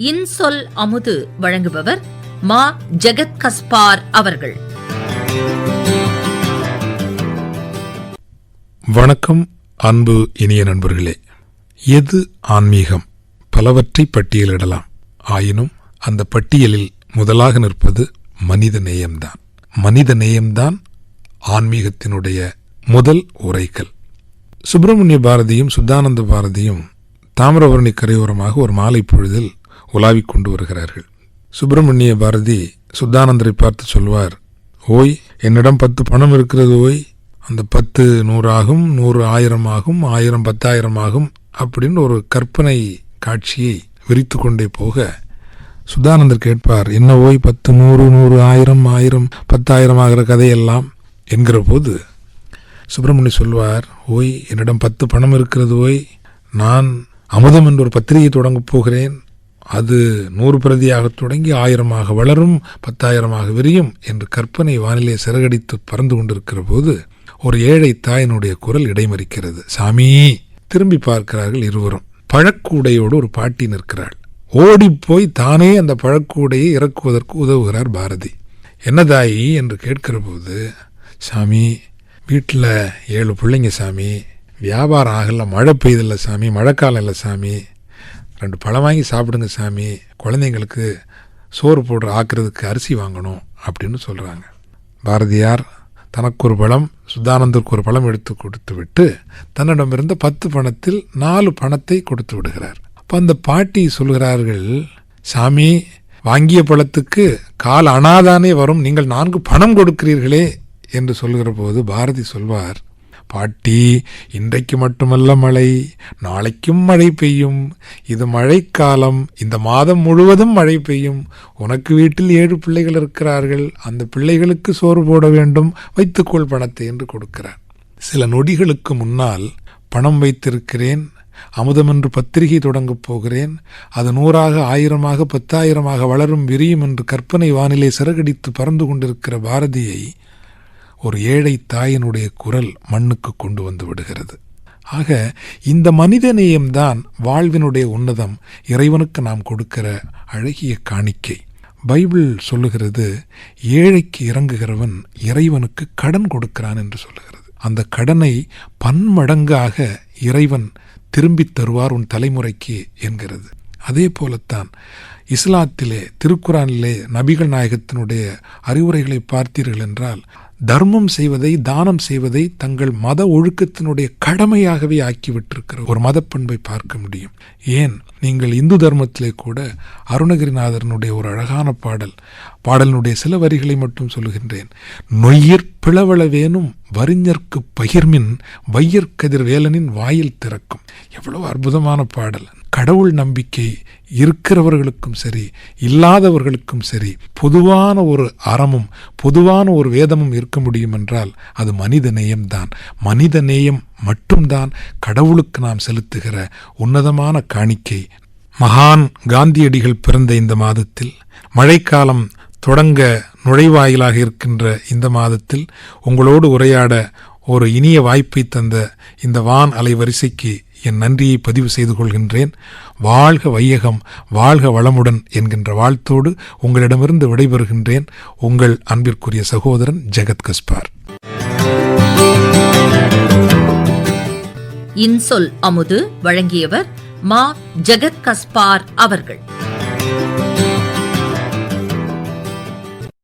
இன்சொல் அமுது வழங்குபவர் மா ஜெகத் கஸ்பார் அவர்கள். வணக்கம் அன்பு இனிய நண்பர்களே. எது ஆன்மீகம்? பலவற்றை பட்டியலிடலாம் ஆயினும் அந்த பட்டியலில் முதலாக நிற்பது மனித நேயம்தான். மனித நேயம்தான் ஆன்மீகத்தினுடைய முதல் உரைக்கல் சுப்பிரமணிய பாரதியும் சுத்தானந்த பாரதியும் தாமிரபரணி கரையோரமாக ஒரு மாலை பொழுதில் உலாவிக் கொண்டு வருகிறார்கள். சுப்பிரமணிய பாரதி சுத்தானந்தரை பார்த்து சொல்வார் ஓய் என்னிடம் பத்து பணம் இருக்கிறது ஓய். அந்த பத்து நூறாகும் நூறு ஆயிரம் ஆகும் ஆயிரம் பத்தாயிரம் ஆகும் அப்படின்னு ஒரு கற்பனை காட்சியை விரித்து கொண்டே போக சுதானந்தர் கேட்பார் என்ன ஓய் பத்து நூறு நூறு ஆயிரம் ஆயிரம் பத்தாயிரம் ஆகிற கதையெல்லாம்? என்கிற போது சுப்பிரமணிய சொல்வார் ஓய் என்னிடம் பத்து பணம் இருக்கிறது ஓய். நான் அமுதம் என்ற ஒரு பத்திரிகை தொடங்கப் போகிறேன். அது நூறு பிரதியாக தொடங்கி ஆயிரமாக வளரும் பத்தாயிரமாக விரியும் என்று கற்பனை வானிலே சிறகடித்து பறந்து கொண்டிருக்கிற போது ஒரு ஏழை தாயினுடைய குரல் இடைமறிக்கிறது. சாமி! திரும்பி பார்க்கிறார்கள் இருவரும். பழக்கூடையோடு ஒரு பாட்டி நிற்கிறாள். ஓடிப்போய் தானே அந்த பழக்கூடையை இறக்குவதற்கு உதவுகிறார் பாரதி. என்ன தாயி? என்று கேட்கிற போது சாமி வீட்டில் ஏழு பிள்ளைங்க சாமி. வியாபாரம் ஆகல மழை பெய்தில்லை சாமி மழைக்காலம் இல்லை சாமி. ரெண்டு பழம் வாங்கி சாப்பிடுங்க சாமி. குழந்தைங்களுக்கு சோறு போடுற ஆக்குறதுக்கு அரிசி வாங்கணும் அப்படின்னு சொல்கிறாங்க பாரதியார் தனக்கு ஒரு பழம் சுத்தானந்தருக்கு ஒரு பழம் எடுத்து கொடுத்து விட்டு தன்னிடமிருந்த பத்து பணத்தில் நாலு பணத்தை கொடுத்து விடுகிறார். அப்போ அந்த பாட்டி சொல்கிறார்கள் சாமி வாங்கிய பழத்துக்கு கால் அனாதானே வரும். நீங்கள் நான்கு பணம் கொடுக்கிறீர்களே என்று சொல்கிற போது பாரதி சொல்வார் பாட்டி இன்றைக்கு மட்டுமல்ல மழை. நாளைக்கும் மழை பெய்யும். இது மழைக்காலம். இந்த மாதம் முழுவதும் மழை பெய்யும். உனக்கு வீட்டில் ஏழு பிள்ளைகள் இருக்கிறார்கள். அந்த பிள்ளைகளுக்கு சோறு போட வேண்டும். வைத்துக்கொள் பணத்தை என்று கொடுக்கிறார். சில நொடிகளுக்கு முன்னால் பணம் வைத்திருக்கிறேன். அமுதம் என்று பத்திரிகை தொடங்கப் போகிறேன். அது நூறாக ஆயிரமாக பத்தாயிரமாக வளரும் விரியும் என்று கற்பனை வானிலை சிறகடித்து பறந்து கொண்டிருக்கிற பாரதியை ஒரு ஏழை தாயினுடைய குரல் மண்ணுக்கு கொண்டு வந்து விடுகிறது. ஆக இந்த மனிதநேயம்தான் வாழ்வினுடைய உன்னதம் இறைவனுக்கு நாம் கொடுக்கிற அழகிய காணிக்கை. பைபிள் சொல்லுகிறது ஏழைக்கு இறங்குகிறவன் இறைவனுக்கு கடன் கொடுக்கிறான் என்று சொல்லுகிறது. அந்த கடனை பன்மடங்காக இறைவன் திரும்பித் தருவார் உன் தலைமுறைக்கு என்கிறது. அதே போலத்தான் இஸ்லாத்திலே திருக்குறானிலே நபிகள் நாயகத்தினுடைய அறிவுரைகளை பார்த்தீர்கள் என்றால் தர்மம் செய்வதை தானம் செய்வதை தங்கள் மத ஒழுக்கத்தினுடைய கடமையாகவே ஆக்கிவிட்டிருக்கிற ஒரு மதப்பண்பை பார்க்க முடியும். ஏன்? நீங்கள் இந்து தர்மத்திலே கூட அருணகிரிநாதரனுடைய ஒரு அழகான பாடல் பாடலினுடைய சில வரிகளை மட்டும் சொல்லுகின்றேன். நொய்யிற் பிளவளவேனும் வரிஞர்க்கு பகிர்மின் வையற்கதிர் வேலனின் வாயில் திறக்கும். எவ்வளவு அற்புதமான பாடல். கடவுள் நம்பிக்கை இருக்கிறவர்களுக்கும் சரி இல்லாதவர்களுக்கும் சரி பொதுவான ஒரு அறமும் பொதுவான ஒரு வேதமும் இருக்க முடியும் என்றால் அது மனித நேயம்தான். மனித நேயம் மட்டும்தான் கடவுளுக்கு நாம் செலுத்துகிற உன்னதமான காணிக்கை. மகான் காந்தியடிகள் பிறந்த இந்த மாதத்தில் மழைக்காலம் தொடங்க நுழைவாயிலாக இருக்கின்ற இந்த மாதத்தில் உங்களோடு உரையாட ஒரு இனிய வாய்ப்பை தந்த இந்த வான் அலைவரிசைக்கு என் நன்றியை பதிவு செய்து கொள்கின்றேன். வாழ்க வையகம் வாழ்க வளமுடன் என்கின்ற வாழ்த்தோடு உங்களிடமிருந்து விடைபெறுகின்றேன். உங்கள் அன்பிற்குரிய சகோதரன் ஜெகத் கஸ்பார். இன்சொல் அமுது வழங்கியவர் மா ஜெகத் கஸ்பார் அவர்கள்.